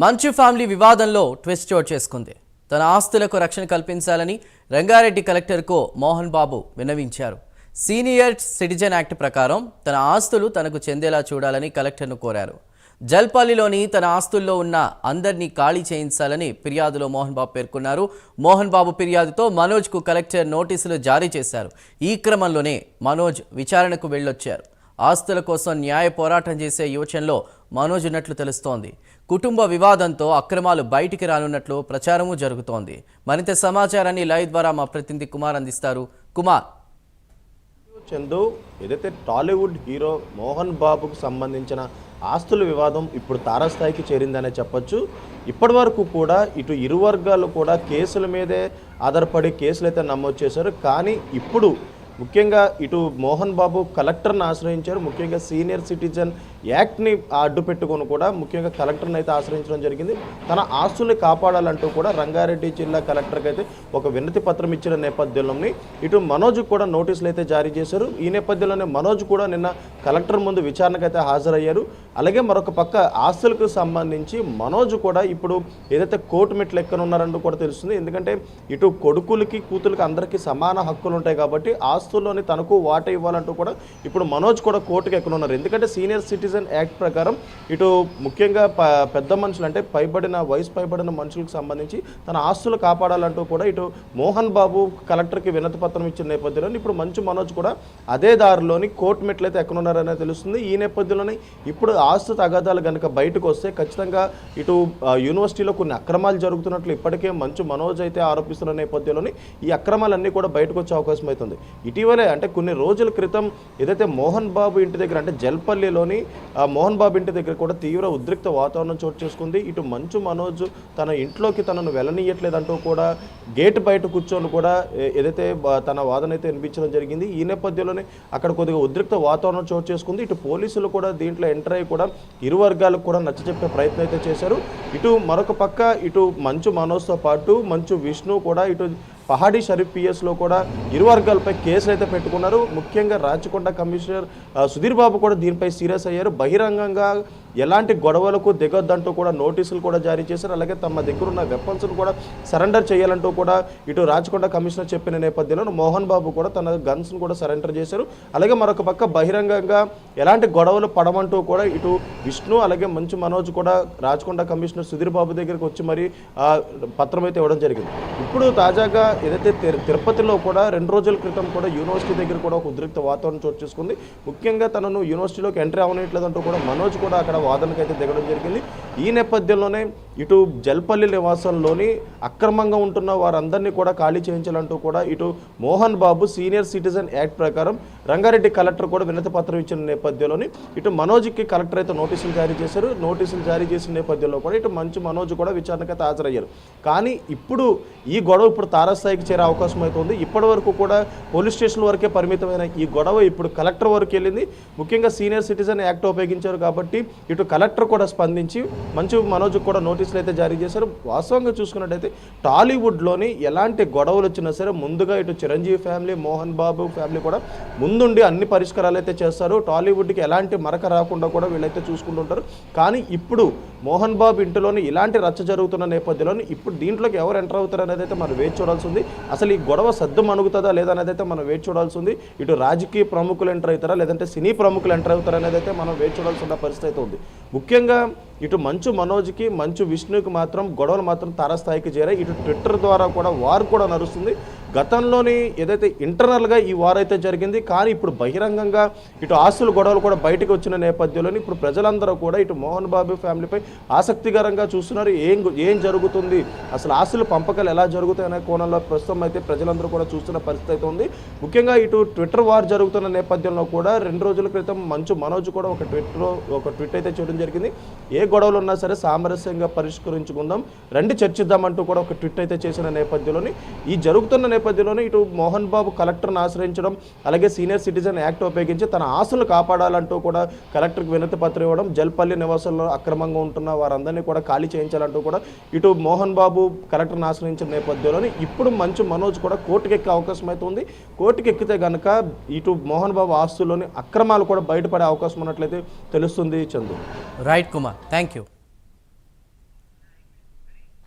మంచు ఫ్యామిలీ వివాదంలో ట్విస్ట్ చోటు చేసుకుంది. తన ఆస్తులకు రక్షణ కల్పించాలని రంగారెడ్డి కలెక్టర్కు మోహన్ బాబు విన్నవించారు. సీనియర్ సిటిజన్ యాక్ట్ ప్రకారం తన ఆస్తులు తనకు చెందేలా చూడాలని కలెక్టర్ను కోరారు. జల్పల్లిలోని తన ఆస్తుల్లో ఉన్న అందరినీ ఖాళీ చేయించాలని ఫిర్యాదులో మోహన్ బాబు పేర్కొన్నారు. మోహన్ బాబు ఫిర్యాదుతో మనోజ్కు కలెక్టర్ నోటీసులు జారీ చేశారు. ఈ క్రమంలోనే మనోజ్ విచారణకు వెళ్ళొచ్చారు. ఆస్తుల కోసం న్యాయ పోరాటం చేసే యోచనలో మనోజ్ ఉన్నట్లు తెలుస్తోంది. కుటుంబ వివాదంతో అక్రమాలు బయటికి రానున్నట్లు ప్రచారము జరుగుతోంది. మరింత సమాచారాన్ని లైవ్ ద్వారా మా ప్రతినిధి కుమార్ అందిస్తారు. కుమార్. చందు ఏదైతే టాలీవుడ్ హీరో మోహన్ బాబుకు సంబంధించిన ఆస్తుల వివాదం ఇప్పుడు తారాస్థాయికి చేరిందనే చెప్పొచ్చు. ఇప్పటి వరకు కూడా ఇటు ఇరు వర్గాలు కూడా కేసుల మీదే ఆధారపడి కేసులు అయితే నమోదు చేశారు. కానీ ఇప్పుడు ముఖ్యంగా ఇటు మోహన్ బాబు కలెక్టర్ని ఆశ్రయించారు. ముఖ్యంగా సీనియర్ సిటిజన్ యాక్ట్ని అడ్డు పెట్టుకొని కూడా ముఖ్యంగా కలెక్టర్ని అయితే ఆశ్రయించడం జరిగింది. తన ఆస్తుల్ని కాపాడాలంటూ కూడా రంగారెడ్డి జిల్లా కలెక్టర్కి అయితే ఒక వినతి పత్రం ఇచ్చిన నేపథ్యంలోని ఇటు మనోజ్ కూడా నోటీసులు అయితే జారీ చేశారు. ఈ నేపథ్యంలోనే మనోజ్ కూడా నిన్న కలెక్టర్ ముందు విచారణకు అయితే హాజరయ్యారు. అలాగే మరొక పక్క ఆస్తులకు సంబంధించి మనోజ్ కూడా ఇప్పుడు ఏదైతే కోర్టు మెట్లు ఎక్కనున్నారని కూడా తెలుస్తుంది. ఎందుకంటే ఇటు కొడుకులకి కూతురికి అందరికీ సమాన హక్కులు ఉంటాయి కాబట్టి ఆస్తుల్లోని తనకు వాట ఇవ్వాలంటూ కూడా ఇప్పుడు మనోజ్ కూడా కోర్టుకు ఎక్కనున్నారు ఎందుకంటే సీనియర్ సిటిజన్ యాక్ట్ ప్రకారం ఇటు ముఖ్యంగా ప- పెద్ద మనుషులు అంటే పైబడిన వయసు పైబడిన మనుషులకు సంబంధించి తన ఆస్తులు కాపాడాలంటూ కూడా ఇటు మోహన్ బాబు కలెక్టర్కి వినతి పత్రం ఇచ్చిన నేపథ్యంలో ఇప్పుడు మంచు మనోజ్ కూడా అదే దారిలోని కోర్టు మెట్లు అయితే ఎక్కనున్నారనే తెలుస్తుంది. ఈ నేపథ్యంలోనే ఇప్పుడు ఆస్తు తగాదాలు కనుక బయటకు వస్తే ఖచ్చితంగా ఇటు యూనివర్సిటీలో కొన్ని అక్రమాలు జరుగుతున్నట్లు ఇప్పటికే మంచు మనోజ్ అయితే ఆరోపిస్తున్న నేపథ్యంలోని ఈ అక్రమాలన్నీ కూడా బయటకు వచ్చే అవకాశం అవుతుంది. ఇటీవలే అంటే కొన్ని రోజుల క్రితం ఏదైతే మోహన్ బాబు ఇంటి దగ్గర అంటే జల్పల్లిలోని మోహన్ బాబు ఇంటి దగ్గర కూడా తీవ్ర ఉద్రిక్త వాతావరణం చోటు చేసుకుంది. ఇటు మంచు మనోజ్ తన ఇంట్లోకి తనను వెళ్ళనీయట్లేదంటూ కూడా గేట్ బయట కూర్చొని కూడా ఏదైతే తన వాదన అయితే వినిపించడం జరిగింది. ఈ నేపథ్యంలోనే అక్కడ కొద్దిగా ఉద్రిక్త వాతావరణం చోటు చేసుకుంది. ఇటు పోలీసులు కూడా దీంట్లో ఎంటర్ అయ్యి కూడా ఇరు వర్గాలకు కూడా నచ్చజెప్పే ప్రయత్నం అయితే చేశారు. ఇటు మరొక పక్క ఇటు మంచు మనోజ్తో పాటు మంచు విష్ణు కూడా ఇటు పహాడీ షరీఫ్ పిఎస్లో కూడా ఇరు వర్గాలపై కేసులు అయితే పెట్టుకున్నారు. ముఖ్యంగా రాచకొండ కమిషనర్ సుధీర్ బాబు కూడా దీనిపై సీరియస్ అయ్యారు. బహిరంగంగా ఎలాంటి గొడవలకు దిగొద్దంటూ కూడా నోటీసులు కూడా జారీ చేశారు. అలాగే తమ దగ్గర ఉన్న వెపన్స్ను కూడా సరెండర్ చేయాలంటూ కూడా ఇటు రాచకొండ కమిషనర్ చెప్పిన నేపథ్యంలో మోహన్ బాబు కూడా తన గన్స్ను కూడా సరెండర్ చేశారు. అలాగే మరొక పక్క బహిరంగంగా ఎలాంటి గొడవలు పడమంటూ కూడా ఇటు విష్ణు అలాగే మంచు మనోజ్ కూడా రాచకొండ కమిషనర్ సుధీర్ బాబు దగ్గరికి వచ్చి మరి ఆ, పత్రం అయితే ఇవ్వడం జరిగింది. ఇప్పుడు తాజాగా ఏదైతే తిరు- తిరుపతిలో కూడా రెండు రోజుల క్రితం కూడా యూనివర్సిటీ దగ్గర కూడా ఒక ఉద్రిక్త వాతావరణం చోటు చేసుకుంది. ముఖ్యంగా తనను యూనివర్సిటీలోకి ఎంట్రీ అవనట్లేదంటూ కూడా మనోజ్ కూడా అక్కడ వాదనకు అయితే దిగడం జరిగింది. ఈ నేపథ్యంలోనే ఇటు జల్పల్లి నివాసంలోని అక్రమంగా ఉంటున్న వారందరినీ కూడా ఖాళీ చేయించాలంటూ కూడా ఇటు Mohan Babu senior citizen act ప్రకారం రంగారెడ్డి కలెక్టర్ కూడా వినతి పత్రం ఇచ్చిన నేపథ్యంలోని ఇటు మనోజ్కి కలెక్టర్ అయితే నోటీసులు జారీ చేశారు. నోటీసులు జారీ చేసిన నేపథ్యంలో కూడా ఇటు మంచు మనోజ్ కూడా విచారణకు అయితే హాజరయ్యారు. కానీ ఇప్పుడు ఈ గొడవ ఇప్పుడు తారాస్థాయికి చేరే అవకాశం అయితే ఉంది. ఇప్పటి వరకు కూడా పోలీస్ స్టేషన్ వరకే పరిమితమైన ఈ గొడవ ఇప్పుడు కలెక్టర్ వరకు వెళ్ళింది. ముఖ్యంగా సీనియర్ సిటిజన్ యాక్ట్ ఉపయోగించారు కాబట్టి ఇటు కలెక్టర్ కూడా స్పందించి మంచు మనోజ్కి కూడా నోటీసులు అయితే జారీ చేశారు. వాస్తవంగా చూసుకున్నట్టయితే టాలీవుడ్లోని ఎలాంటి గొడవలు వచ్చినా సరే ముందుగా ఇటు చిరంజీవి ఫ్యామిలీ మోహన్ బాబు ఫ్యామిలీ కూడా ముందు ముందుండి అన్ని పరిష్కారాలు అయితే చేస్తారు టాలీవుడ్కి ఎలాంటి మరక రాకుండా కూడా వీళ్ళైతే చూసుకుంటుంటారు. కానీ ఇప్పుడు మోహన్ బాబు ఇంటిలోని ఇలాంటి రచ్చ జరుగుతున్న నేపథ్యంలోని ఇప్పుడు దీంట్లోకి ఎవరు ఎంటర్ అవుతారు అనేది అయితే మనం వేచి చూడాల్సి ఉంది అసలు ఈ గొడవ సద్దు మణుగుతుందా లేదా అనేది అయితే మనం వేచి చూడాల్సి ఉంది ఇటు రాజకీయ ప్రముఖులు ఎంటర్ అవుతారా లేదంటే సినీ ప్రముఖులు ఎంటర్ అవుతారా అనేది అయితే మనం వేచి చూడాల్సి ఉన్న పరిస్థితి అయితే ఉంది. ముఖ్యంగా ఇటు మంచు మనోజ్కి మంచు విష్ణుకి మాత్రం గొడవలు మాత్రం తారాస్థాయికి చేరాయి. ఇటు ట్విట్టర్ ద్వారా కూడా వారు కూడా నడుస్తుంది. గతంలోని ఏదైతే ఇంటర్నల్గా ఈ వార్ అయితే జరిగింది కానీ ఇప్పుడు బహిరంగంగా ఇటు ఆస్తుల గొడవలు కూడా బయటకు వచ్చిన నేపథ్యంలోని ఇప్పుడు ప్రజలందరూ కూడా ఇటు మోహన్ బాబు ఫ్యామిలీపై ఆసక్తికరంగా చూస్తున్నారు. ఏం ఏం జరుగుతుంది? అసలు ఆస్తుల పంపకాలు ఎలా జరుగుతాయి అనే కోణంలో ప్రస్తుతం అయితే ప్రజలందరూ కూడా చూస్తున్న పరిస్థితి అయితే ఉంది. ముఖ్యంగా ఇటు ట్విట్టర్ వార్ జరుగుతున్న నేపథ్యంలో కూడా రెండు రోజుల క్రితం మంచు మనోజ్ కూడా ఒక ట్విట్టర్ ఒక ట్విట్ అయితే చేయడం జరిగింది. ఏ గొడవలు ఉన్నా సరే సామరస్యంగా పరిష్కరించుకుందాం. రండి చర్చిద్దామంటూ కూడా ఒక ట్విట్ అయితే చేసిన నేపథ్యంలోని ఈ జరుగుతున్న నేపథ్యంలోనే ఇటు మోహన్ బాబు కలెక్టర్ను ఆశ్రయించడం అలాగే సీనియర్ సిటిజన్ యాక్ట్ ఉపయోగించి తన ఆస్తులు కాపాడాలంటూ కూడా కలెక్టర్కి వినతి పత్రం ఇవ్వడం జల్పల్లి నివాసంలో అక్రమంగా ఉంటున్న వారందరినీ కూడా ఖాళీ చేయించాలంటూ కూడా ఇటు మోహన్ బాబు కలెక్టర్ని ఆశ్రయించిన నేపథ్యంలోని ఇప్పుడు మంచు మనోజ్ కూడా కోర్టుకు ఎక్కే అవకాశం అయితే ఉంది. కోర్టుకు ఎక్కితే కనుక ఇటు మోహన్ బాబు ఆస్తుల్లోని అక్రమాలు కూడా బయటపడే అవకాశం ఉన్నట్లయితే తెలుస్తుంది Chandu. Right, Kumar. Thank you.